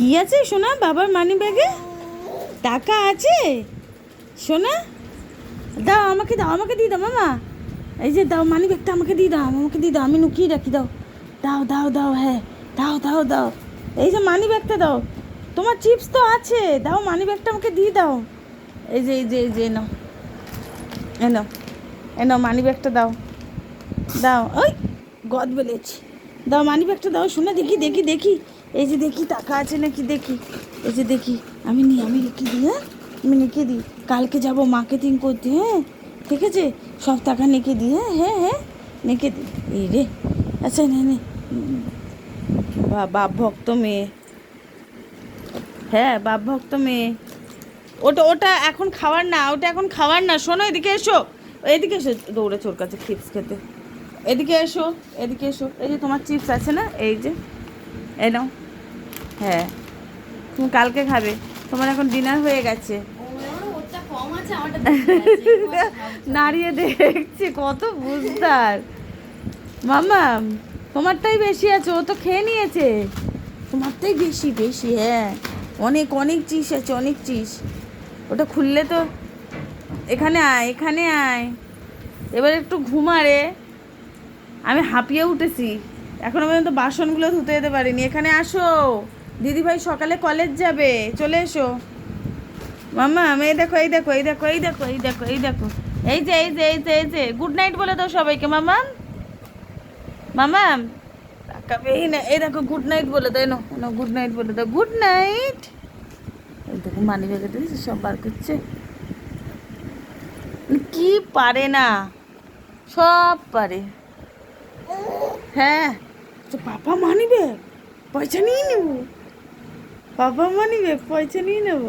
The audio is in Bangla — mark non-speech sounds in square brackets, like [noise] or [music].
কি আছে সোনা বাবার মানি ব্যাগে টাকা আছে? সোনা? দাও, আমাকে দাও, আমাকে দিয়ে দাও, মামা। এই যে দাও মানি ব্যাগটা আমাকে দিয়ে দাও, আমাকে দিয়ে দাও, আমি লুকিয়ে রাখি, দাও। দাও দাও দাও হ্যাঁ দাও দাও দাও। এই যে মানি ব্যাগটা দাও, তোমার চিপস তো আছে, দাও মানি ব্যাগটা আমাকে দিয়ে দাও। এই যে এই যে এই যে নাও। এ নাও এ নাও মানি ব্যাগটা দাও। দাও, ওই, গদ বলেছি। দাও মানি ব্যাগটা দাও, শুনে, দেখি দেখি দেখি। এই যে দেখি, টাকা আছে নাকি, দেখি। এই যে দেখি, আমি নি, আমি রেখে দিই হ্যাঁ? আমি রেখে দিই। কালকে যাব মার্কেটিং করতে হ্যাঁ? ঠিক আছে? সব টাকা নেকে দিই হ্যাঁ হ্যাঁ হ্যাঁ? নেকে দিই। এই রে আচ্ছা নে নে। বাপ ভক্ত মেয়ে। হ্যাঁ বাপ ভক্ত মেয়ে। ওটা ওটা এখন খাওয়ার না, ওটা এখন খাওয়ার না। শোনো, এদিকে এসো। এদিকে এসো, দৌড়েছে ওর কাছে চিপস খেতে। এদিকে এসো এদিকে এসো। এই যে তোমার চিপস আছে না? এই যে, এই হ্যাঁ তুমি কালকে খাবে। তোমার এখন ডিনার হয়ে গেছে। [laughs] নাড়িয়ে দেখছি, কত বুঝতার মামা তোমারটাই বেশি আছে, ও তো খেয়ে নিয়েছে। তোমারটাই বেশি বেশি হ্যাঁ। অনেক অনেক চিজ আছে, অনেক চিজ ওটা খুললে তো, এখানে আয় এখানে আয়। এবার একটু ঘুমা রে। আমি হাঁপিয়ে উঠেছি। এখনও পর্যন্ত বাসনগুলো ধুতে যেতে পারিনি। এখানে আসো। দিদিভাই সকালে কলেজ যাবে। চলে এসো। মামা এই দেখো এই দেখো এই দেখো এই দেখো এই দেখো এই দেখো। এই যে এই যে এই যে এই যে। গুড নাইট বলে দাও সবাইকে মামা মামা তাকাবেই না। এই দেখো গুড নাইট বলে দাও। না গুড নাইট বলে দাও। গুড নাইট এই দেখো, মানি ব্যাগে দিয়েছে সব বার করছে। কি পারে না? সব পারে। হ্যাঁ। তো পাপা মানিবে? পয়সা নিয়ে নেব? পাপা মানিবে? পয়সা নিয়ে নেব?